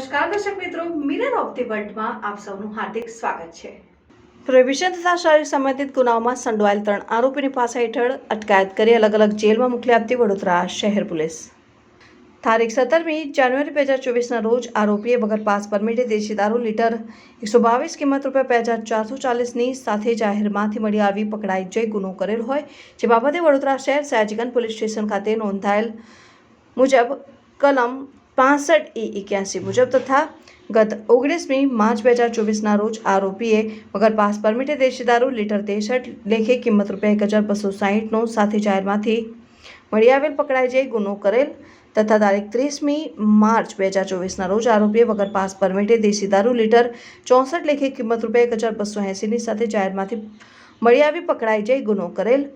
નમસ્કાર, દર્શક મિત્રો. મિરર ઓફ ધી વર્લ્ડમાં આપ સૌનું હાર્દિક સ્વાગત છે. પ્રોહિબિશન તથા શારીરિક સંબંધિત ગુનાઓમાં સંડોવાયેલ ત્રણ આરોપીની પાસા હેઠળ અટકાયત કરી અલગ અલગ જેલમાં મોકલી આપતી વડોદરા શહેર પોલીસ. તારીખ સત્તરમી જાન્યુઆરી બે હજાર ચોવીસના રોજ આરોપીએ વગર પાસ પરમિટે દેશી દારૂ લીટર એકસો બાવીસ કિંમત રૂપિયા બે હજાર ચારસો ચાલીસની સાથે જાહેરમાંથી મળી આવી પકડાઈ જઈ ગુનો કરેલ હોય, જે બાબતે વડોદરા શહેર સયાજીગંજ પોલીસ સ્ટેશન ખાતે નોંધાયેલ મુજબ કલમ પાસઠ એ એક્યાસી મુજબ તથા ગત ઓગણીસમી માર્ચ બે હજાર ચોવીસના રોજ આરોપીએ વગર પાસ પરમિટે દેશી દારૂ લીટર ત્રેસઠ લેખે કિંમત રૂપિયા એક હજાર બસો સાહીઠનો સાથે જાહેરમાંથી મળી આવેલ પકડાઈ જઈ ગુનો કરેલ તથા તારીખ ત્રીસમી માર્ચ બે હજાર ચોવીસના રોજ આરોપીએ વગર પાસ પરમિટે દેશી દારૂ લીટર ચોસઠ લેખે કિંમત રૂપિયા એક હજાર બસો એંસીની સાથે જાહેરમાંથી મળી આવી પકડાઈ જઈ ગુનો કરેલ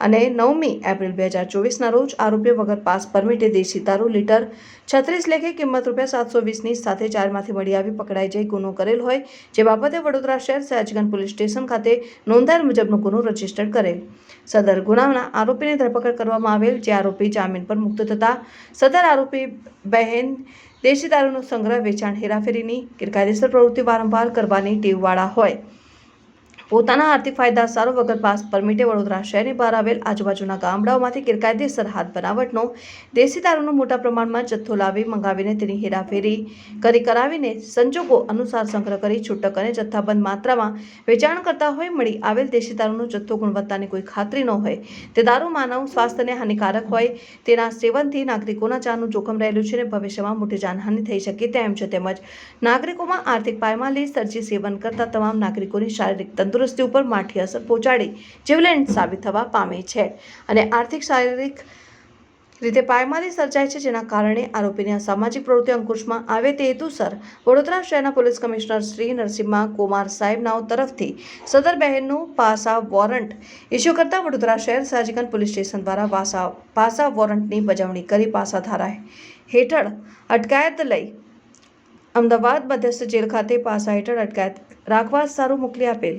અને નવમી એપ્રિલ બે હજાર ચોવીસના રોજ આરોપીઓ વગર પાસ પરમિટે દેશી દારૂ લીટર છત્રીસ લેખે કિંમત રૂપિયા સાતસો વીસની સાથે ચારમાંથી મળી આવી પકડાઈ જઈ ગુનો કરેલ હોય, જે બાબતે વડોદરા શહેર સયાજગંજ પોલીસ સ્ટેશન ખાતે નોંધાયેલ મુજબનો ગુનો રજિસ્ટર કરેલ. સદર ગુનાના આરોપીની ધરપકડ કરવામાં આવેલ, જે આરોપી જામીન પર મુક્ત થતા સદર આરોપી બહેન દેશી દારૂનો સંગ્રહ, વેચાણ, હેરાફેરીની ગેરકાયદેસર પ્રવૃત્તિ વારંવાર કરવાની ટેવવાળા હોય. પોતાના આર્થિક ફાયદા સારો વગર પાસ પરમિટે વડોદરા શહેરની બહાર આવેલ આજુબાજુના ગામડાઓમાંથી ગેરકાયદેસર હાથ બનાવટનો દેશી દારૂનો મોટા પ્રમાણમાં જથ્થો લાવી મંગાવીને તેની હેરાફેરી કરી કરાવીને સંજોગો અનુસાર સંગ્રહ કરી છૂટક અને જથ્થાબંધ માત્રામાં વેચાણ કરતા હોય મળી આવેલ દેશી દારૂનો જથ્થો ગુણવત્તાની કોઈ ખાતરી ન હોય. તે દારૂ માનવ સ્વાસ્થ્યને હાનિકારક હોય. તેના સેવનથી નાગરિકોના જાનનું જોખમ રહેલું છે અને ભવિષ્યમાં મોટી જાનહાનિ થઈ શકે તેમ છે. તેમજ નાગરિકોમાં આર્થિક પાયમાલી, સર્જી સેવન કરતા તમામ નાગરિકોની શારીરિક તંદુરસ્તી ઉપર માઠી અસર પહોંચાડી જીવલેણ સાબિત થવા પામે છે. અને આર્થિક શારીરિક રીતે પાયમાલી સર્જાય છે જેના કારણે આરોપીની સામાજિક પ્રવૃત્તિ અંકુશમાં આવે તે હેતુસર વડોદરા શહેરના પોલીસ કમિશનર શ્રી નરસિંહા કુમાર સાહેબનાઓ તરફથી સદર બહેનનું પાસા વોરંટ ઇસ્યુ કરતા વડોદરા શહેર સાજીગંજ પોલીસ સ્ટેશન દ્વારા પાસા પાસા વોરંટની બજાવણી કરી પાસા ધારા હેઠળ અટકાયત લઈ અમદાવાદ મધ્યસ્થ જેલ ખાતે પાસા હેઠળ અટકાયત રાખવા સારું મોકલી આપેલ.